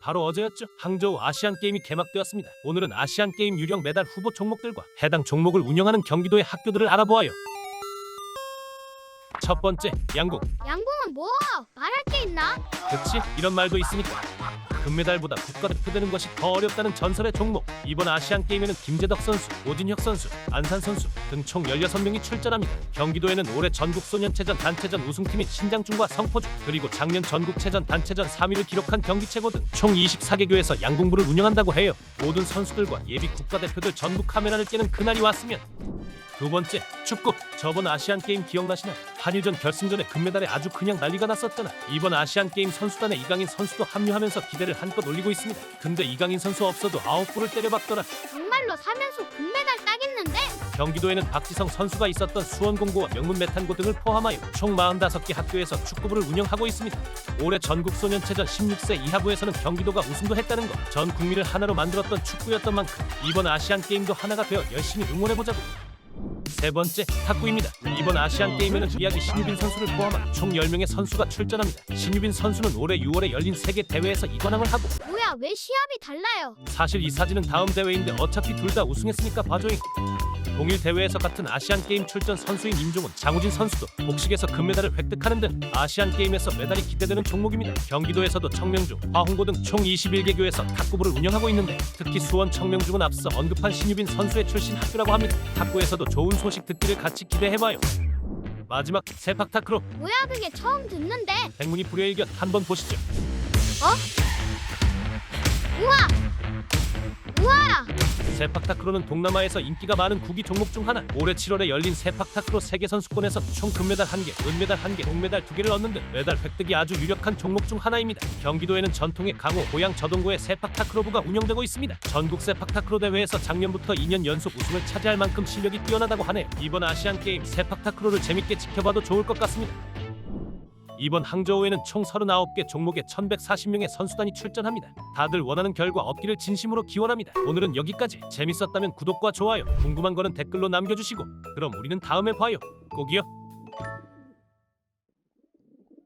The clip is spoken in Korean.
바로 어제였죠. 항저우 아시안 게임이 개막되었습니다. 오늘은 아시안 게임 유령 메달 후보 종목들과 해당 종목을 운영하는 경기도의 학교들을 알아보아요. 첫 번째, 양궁. 양궁은 뭐? 말할 게 있나? 그치? 이런 말도 있으니까. 금메달보다 국가대표 되는 것이 더 어렵다는 전설의 종목. 이번 아시안 게임에는 김재덕 선수, 오진혁 선수, 안산 선수 등 총 16명이 출전합니다. 경기도에는 올해 전국 소년체전 단체전 우승팀인 신장중과 성포주 그리고 작년 전국체전 단체전 3위를 기록한 경기체고 등 총 24개 교에서 양궁부를 운영한다고 해요. 모든 선수들과 예비 국가대표들 전부 카메라를 깨는 그날이 왔으면 두 번째, 축구. 저번 아시안 게임 기억나시나? 한일전 결승전에 금메달에 아주 그냥 난리가 났었잖아. 이번 아시안 게임 선수단에 이강인 선수도 합류하면서 기대를 한껏 올리고 있습니다. 근데 이강인 선수 없어도 아홉 골을 때려박더라. 정말로 사면서 금메달 따겠는데? 경기도에는 박지성 선수가 있었던 수원공고와 명문 메탄고 등을 포함하여 총 45개 학교에서 축구부를 운영하고 있습니다. 올해 전국 소년체전 16세 이하부에서는 경기도가 우승도 했다는 것. 전 국민을 하나로 만들었던 축구였던 만큼 이번 아시안 게임도 하나가 되어 열심히 응원해보자고. 세 번째, 탁구입니다. 이번 아시안 게임에는 미야기 신유빈 선수를 포함한 총 10명의 선수가 출전합니다. 신유빈 선수는 올해 6월에 열린 세계 대회에서 이관왕을 하고 뭐야 왜 시합이 달라요? 사실 이 사진은 다음 대회인데 어차피 둘 다 우승했으니까 봐줘잉. 동일 대회에서 같은 아시안 게임 출전 선수인 임종훈, 장우진 선수도 복식에서 금메달을 획득하는 등 아시안 게임에서 메달이 기대되는 종목입니다. 경기도에서도 청명중, 화홍고 등 총 21개 교에서 탁구부를 운영하고 있는데 특히 수원 청명중은 앞서 언급한 신유빈 선수의 출신 학교라고 합니다. 탁구에서도 좋은 소식 듣기를 같이 기대해봐요. 마지막 세팍 타크로 뭐야 그게 처음 듣는데? 백문이 불여일견 한번 보시죠. 우 세팍 타크로는 동남아에서 인기가 많은 구기 종목 중 하나. 올해 7월에 열린 세팍 타크로 세계 선수권에서 총 금메달 1개, 은메달 1개, 동메달 2개를 얻는 등 메달 획득이 아주 유력한 종목 중 하나입니다. 경기도에는 전통의 강호, 고양 저동고의 세팍 타크로부가 운영되고 있습니다. 전국 세팍 타크로 대회에서 작년부터 2년 연속 우승을 차지할 만큼 실력이 뛰어나다고 하네요. 이번 아시안 게임 세팍 타크로를 재밌게 지켜봐도 좋을 것 같습니다. 이번 항저우에는 총 39개 종목에 1140명의 선수단이 출전합니다. 다들 원하는 결과 얻기를 진심으로 기원합니다. 오늘은 여기까지. 재밌었다면 구독과 좋아요, 궁금한 거는 댓글로 남겨주시고 그럼 우리는 다음에 봐요. 꼭이요.